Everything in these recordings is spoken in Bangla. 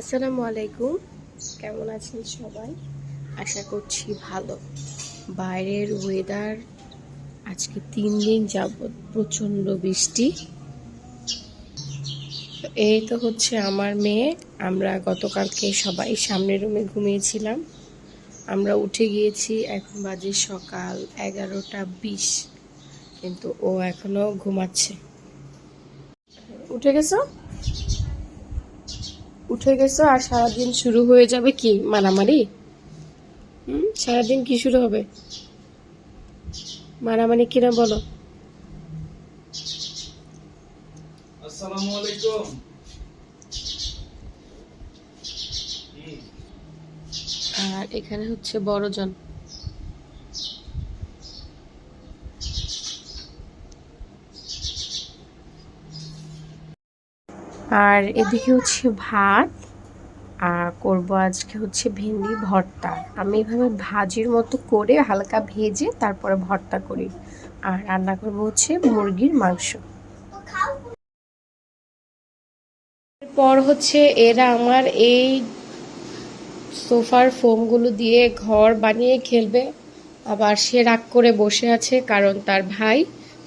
আসসালামু আলাইকুম। কেমন আছেন সবাই? আশা করছি ভালো। বাইরের ওয়েদার আজকে তিন দিন যাবৎ প্রচণ্ড বৃষ্টি। এই তো হচ্ছে আমার মেয়ে। আমরা গতকালকে সবাই সামনের রুমে ঘুমিয়েছিলাম। আমরা উঠে গিয়েছি, এখন বাজে সকাল এগারোটা বিশ। কিন্তু ও এখনও ঘুমাচ্ছে। উঠে গেছো? উঠে গেছো আর সারাদিন শুরু হয়ে যাবে কি? মারামারি? হুম? সারাদিন কি শুরু হবে? মারামারি কিনা বলো। আসসালামু আলাইকুম। আর এখানে হচ্ছে বড়জন। আর এদিকে হচ্ছে ভাত, আর করব আজকে হচ্ছে ভেন্ডি ভর্তা। আমি এভাবে ভাজির মতো করে হালকা ভেজে তারপরে ভর্তা করি। আর রান্না করব হচ্ছে মুরগির মাংস। পর হচ্ছে এরা আমার এই সোফার ফোমগুলো দিয়ে ঘর বানিয়ে খেলবে। আবার সে রাগ করে বসে আছে কারণ তার ভাই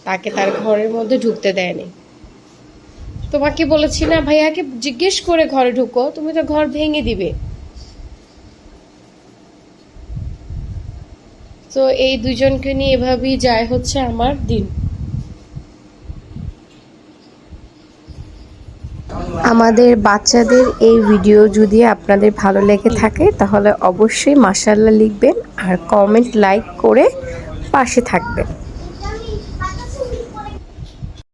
তাকে তার ঘরের মধ্যে ঢুকতে দেয়নি। তোমাকে বলেছি না, ভাইয়াকে জিজ্ঞেস করে ঘরে ঢুকো, তুমি তো ঘর ভেঙে দিবে। তো এই দুজনকে নিয়ে এভাবেই যায় হচ্ছে আমার দিন। আমাদের বাচ্চাদের এই ভিডিও যদি আপনাদের ভালো লেগে থাকে, তাহলে অবশ্যই মাসাল্লাহ লিখবেন আর কমেন্ট লাইক করে পাশে থাকবেন।